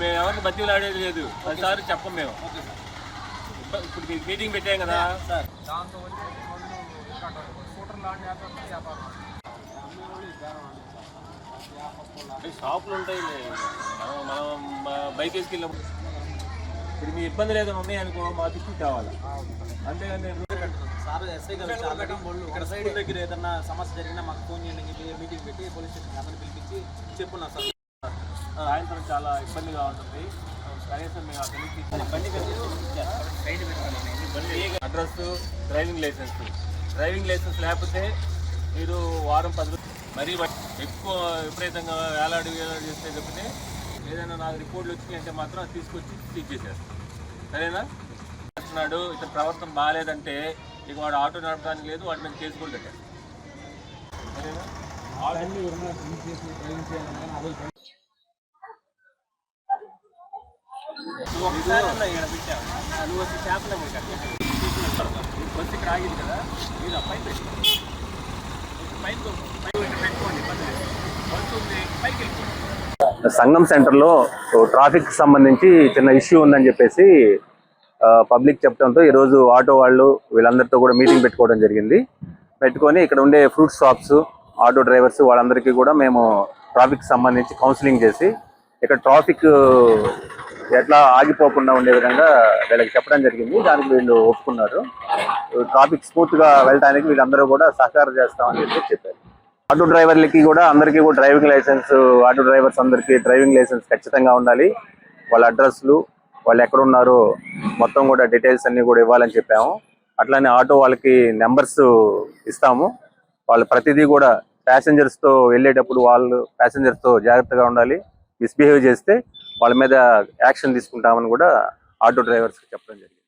మేము ఎవరిని బతిలు ఆడేది లేదు. ఒకసారి చెప్పం మేము. సార్. ఇప్పుడు మీకు మీటింగ్ పెట్టాం కదా. సార్. దాంతో వచ్చే స్కూటర్ లాంటి వ్యాపారం షాపులు ఉంటాయి మనం మనం బైక్ వేసుకెళ్ళినప్పుడు. ఇప్పుడు మీ ఇబ్బంది లేదని ఉన్నాయి అనుకో మా దృష్టికి కావాలి? అంతేగాని సార్. ఎస్ఐ గారు ఇక్కడ సైడ్ దగ్గర ఏదన్నా సమస్య జరిగినా మాకు ఫోన్ చేయండి మీటింగ్ పెట్టి పోలీస్ స్టేషన్ అందరిని పిలిపించి చెప్పున్నా సార్. సాయంత్రం చాలా ఇబ్బందిగా ఉంటుంది. కనీసం మేము అక్కడి నుంచి బండి address driving licence. Driving licence లేకపోతే మీరు వారం పది రోజులు మరీ బట్- ఎక్కువ విపరీతంగా వేలాడి వేలాడి చేస్తే తప్పితే ఏదైనా నాకు రిపోర్ట్లు వచ్చినాయంటే మాత్రం అది తీసుకొచ్చి క్లిక్ చేసేస్తాను సరేనా? చేస్తున్నాడు ఇతను ప్రవర్తన బాగాలేదంటే ఇక వాడు ఆటో నడపడానికి లేదు వాటి మీద కేసు కూడా కట్టారు సరేనా? నువ్వు వచ్చి ఇక్కడ ఆగింది కదా మీరు ఆ పెట్టుకోండి పెట్టుకోండి పైకి వెళ్ళిపోండి సంగం సెంటర్లో ట్రాఫిక్ సంబంధించి చిన్న ఇష్యూ ఉందని చెప్పేసి పబ్లిక్ చెప్పడంతో ఈరోజు ఆటో వాళ్ళు వీళ్ళందరితో కూడా మీటింగ్ పెట్టుకోవడం జరిగింది. పెట్టుకొని ఇక్కడ ఉండే ఫ్రూట్ షాప్స్ ఆటో డ్రైవర్స్ వాళ్ళందరికీ కూడా మేము ట్రాఫిక్ సంబంధించి కౌన్సిలింగ్ చేసి ఇక్కడ ట్రాఫిక్ ఎట్లా ఆగిపోకుండా ఉండే విధంగా వీళ్ళకి చెప్పడం జరిగింది. దానికి వీళ్ళు ఒప్పుకున్నారు. ట్రాఫిక్ స్మూత్గా వెళ్ళడానికి వీళ్ళందరూ కూడా సహకారం చేస్తామని చెప్పి చెప్పారు. ఆటో డ్రైవర్లకి కూడా అందరికీ కూడా డ్రైవింగ్ లైసెన్స్ ఆటో డ్రైవర్స్ అందరికీ డ్రైవింగ్ లైసెన్స్ ఖచ్చితంగా ఉండాలి. వాళ్ళ అడ్రస్లు వాళ్ళు ఎక్కడ ఉన్నారో మొత్తం కూడా డీటెయిల్స్ అన్ని కూడా ఇవ్వాలని చెప్పాము. అట్లానే ఆటో వాళ్ళకి నెంబర్స్ ఇస్తాము. వాళ్ళు ప్రతిదీ కూడా ప్యాసింజర్స్తో తో వెళ్ళేటప్పుడు వాళ్ళు ప్యాసింజర్స్తో తో జాగ్రత్తగా ఉండాలి. మిస్బిహేవ్ చేస్తే వాళ్ళ మీద యాక్షన్ తీసుకుంటామని కూడా ఆటో డ్రైవర్స్కి చెప్పడం జరిగింది.